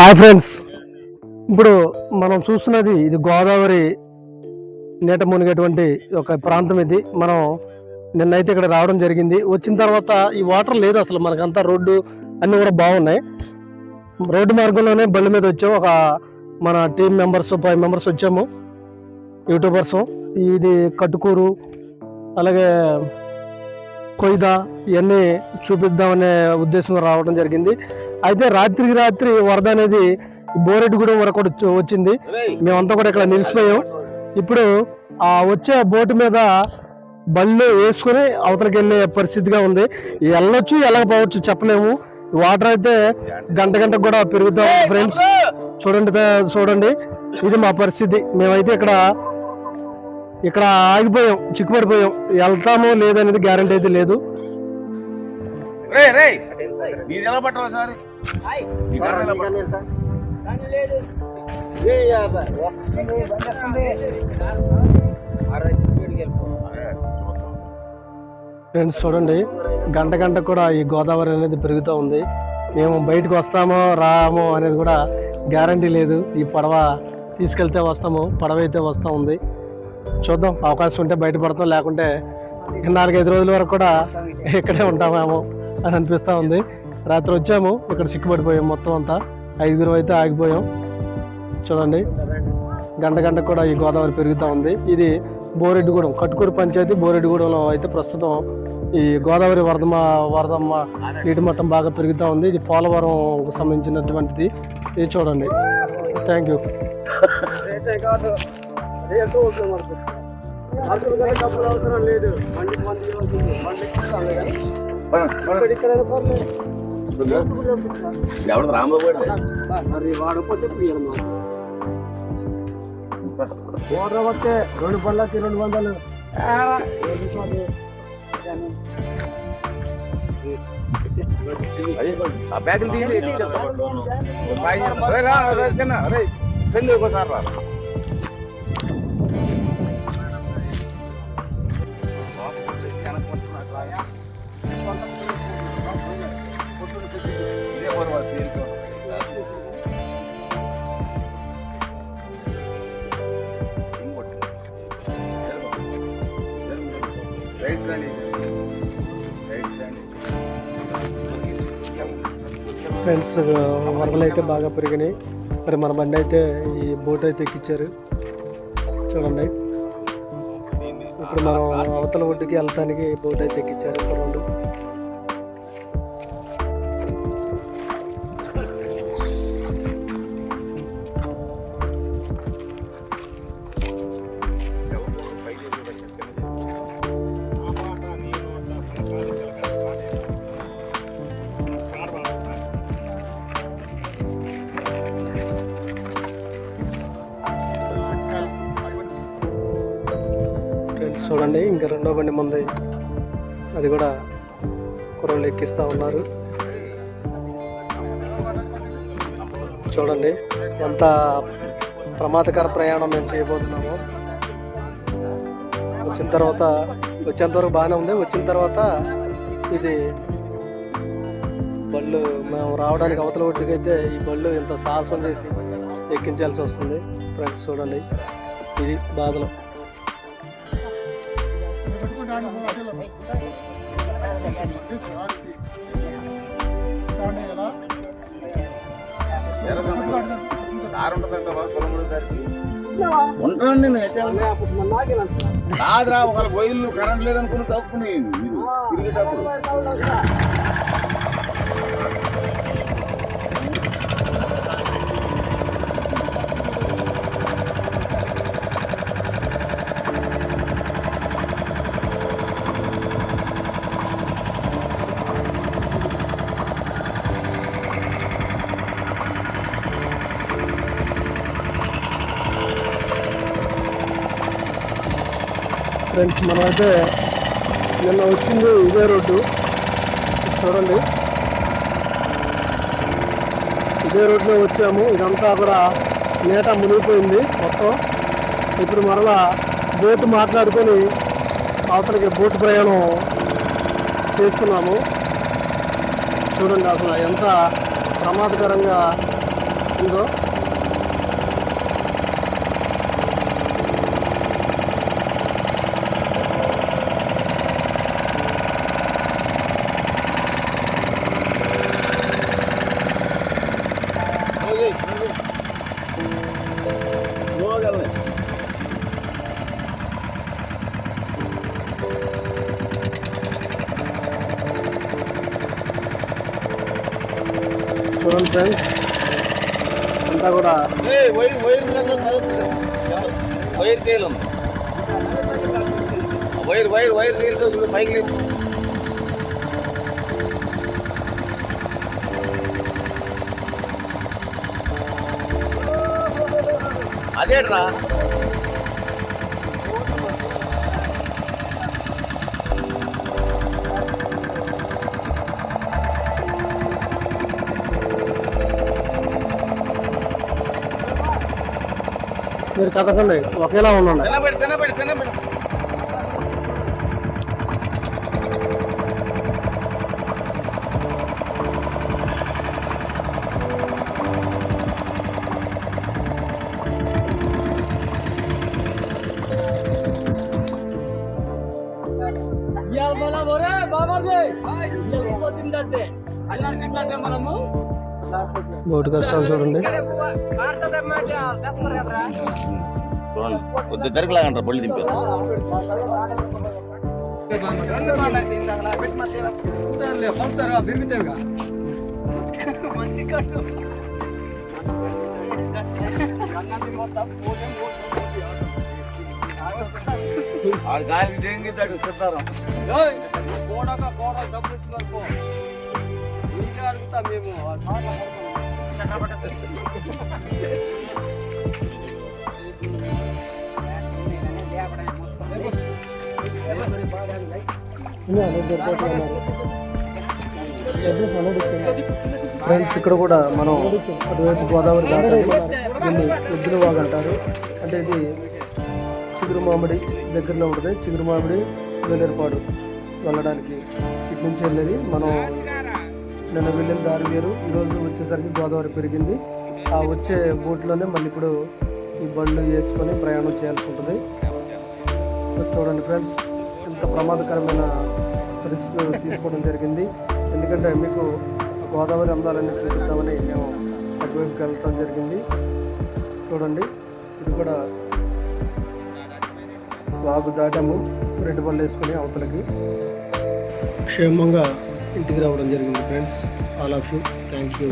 Hi friends. ఇప్పుడు మనం చూస్తున్నది ఇది గోదావరి నీట మునిగేటువంటి ఒక ప్రాంతం ఇది. మనం నిన్నైతే ఇక్కడ రావడం జరిగింది. వచ్చిన తర్వాత ఈ వాటర్ లేదు అసలు. మనకంతా రోడ్డు అన్నీ కూడా బాగున్నాయి. రోడ్డు మార్గంలోనే బండి మీద వచ్చాము ఒక మన టీం మెంబర్స్ ఫైవ్ మెంబర్స్ వచ్చాము. యూట్యూబర్స్. ఇది కట్టుకూరు అలాగే కొయ్దా ఇవన్నీ చూపిద్దామనే ఉద్దేశంగా రావడం జరిగింది. అయితే రాత్రికి రాత్రి వరద అనేది బోరెడ్డిగూడెం వరకు వచ్చింది. మేమంతా కూడా ఇక్కడ నిలిచిపోయాం. ఇప్పుడు ఆ వచ్చే బోటు మీద బళ్ళు వేసుకుని అవతలకి వెళ్ళే పరిస్థితిగా ఉంది. వెళ్ళొచ్చు వెళ్ళకపోవచ్చు చెప్పలేము. వాటర్ అయితే గంట గంట కూడా పెరుగుతాం ఫ్రెండ్స్. చూడండి చూడండి. ఇది మా పరిస్థితి. మేమైతే ఇక్కడ ఇక్కడ ఆగిపోయాం చిక్కుపడిపోయాం. వెళ్తామో లేదనేది గ్యారంటీ అయితే లేదు. రే రే నీది ఎలా పట్టాలి సారీ? ఫ్రెండ్స్ చూడండి గంట గంట కూడా ఈ గోదావరి అనేది పెరుగుతూ ఉంది. మేము బయటకు వస్తామో రామో అనేది కూడా గ్యారంటీ లేదు. ఈ పడవ తీసుకెళ్తే వస్తాము పడవ అయితే వస్తూ ఉంది. చూద్దాం అవకాశం ఉంటే బయటపడతాం లేకుంటే నాలుగైదు రోజుల వరకు కూడా ఇక్కడే ఉంటామేమో అని అనిపిస్తూ ఉంది. రాత్రి వచ్చాము ఇక్కడ సిక్కుపడిపోయాం మొత్తం అంతా ఐదుగురు అయితే ఆగిపోయాం చూడండి గంట గంట కూడా ఈ గోదావరి పెరుగుతూ ఉంది ఇది బోరెడ్డిగూడెం కట్టుకూరు పంచాయతీ బోరెడ్డిగూడెంలో అయితే ప్రస్తుతం ఈ గోదావరి వరదమ వరదమ్మ నీటి మట్టం బాగా పెరుగుతూ ఉంది ఇది పోలవరంకు సంబంధించినటువంటిది ఇది చూడండి థ్యాంక్ యూ మన- మన- ఎవడు రాంబాబు గారు? రెండు పళ్ళకి రెండు వందలు. ఆ బ్యాగులు తీయండి సాయి రా, రా, చిన్న, రే, పెళ్ళి ఒకసారి రా. రైట్ రండి రైట్ రండి ఫ్రెండ్స్ వరదలు అయితే బాగా పెరిగినాయి. మరి మన బండి అయితే ఈ బోట్ అయితే ఎక్కించారు చూడండి. ఇప్పుడు మనం అవతల ఒడ్డుకి వెళ్ళటానికి బోట్ అయితే ఎక్కించారు రెండు. చూడండి ఇంకా రెండో బండి ముందు అది కూడా కుర్రోళ్ళు ఎక్కిస్తూ ఉన్నారు. చూడండి ఎంత ప్రమాదకర ప్రయాణం మేము చేయబోతున్నామో. వచ్చిన తర్వాత వచ్చేంత వరకు బాగానే ఉంది. వచ్చిన తర్వాత ఇది బళ్ళు మేము రావడానికి అవతల ఒడ్డుకైతే ఈ బళ్ళు ఇంత సాహసం చేసి ఎక్కించాల్సి వస్తుంది. ఫ్రెండ్స్ చూడండి ఇది బాధలు. ఉంటాను నేను కాదురా ఒకవేళ బొయిల్లు కరెంట్ లేదనుకుని తప్పుకుని మీరు తిరిగేటప్పుడు. ఫ్రెండ్స్ మనమైతే నిన్న వచ్చింది ఇదే రోడ్డు. చూడండి. ఇదే రోడ్లో వచ్చాము. ఇదంతా కూడా నేట మునిగిపోయింది మొత్తం. ఇప్పుడు మరలా బోటు మాట్లాడుకొని అవతలకి బోటు ప్రయాణం చేస్తున్నాము. చూడండి అసలు ఎంత ప్రమాదకరంగా ఉందో. చూడండి ఫ్రెండ్స్. అంతా కూడా వైర్ తేలు వైర్ వైర్ వైర్ తేలితో చూడు పైకి లేపు. అదేట్రా? మీరు కథకండి ఒకేలా ఉండండి తినబెడి తినబెడి తినబెడి ఇవాళ మన ఒరే బాబాజీ ఇవాళ ఉపతిందంటే అన్నం తింటే మనము బోటు కష్టాలు చూడండి. కొద్ది బళ్ళు దింపారు మంచి కట్టు. అది గాలి దేంగిద్దాడు చెప్తారు. కోడక కోడ ఇస్తున్నారు నీకే అడుగుతా మేము ఫ్రెండ్స్ ఇక్కడ కూడా మనం అటువైపు గోదావరి దాటాలి. దీన్ని ఎద్దుల వాగు అంటారు. అంటే ఇది చిగురు మామిడి దగ్గరలో ఉంటుంది. చిగురు మామిడి వేలేరుపాడు వెళ్ళడానికి ఇటు నుంచి వెళ్ళేది మనం నిన్న వెళ్ళిన దారి వేరు. ఈరోజు వచ్చేసరికి గోదావరి పెరిగింది. ఆ వచ్చే బోట్లోనే మళ్ళీ ఇప్పుడు ఈ బండ్లు వేసుకొని ప్రయాణం చేయాల్సి ఉంటుంది. చూడండి ఫ్రెండ్స్ ఎంత ప్రమాదకరమైన రిస్క్ తీసుకోవడం జరిగింది. ఎందుకంటే మీకు గోదావరి అందాలని చూపిద్దామని మేము అటువైపుకి వెళ్ళటం జరిగింది. చూడండి ఇది కూడా వాగు దాటాము రెడ్డి బళ్ళు వేసుకొని అవతలకి. క్షేమంగా ఇంటికి రావడం జరిగింది friends all of you thank you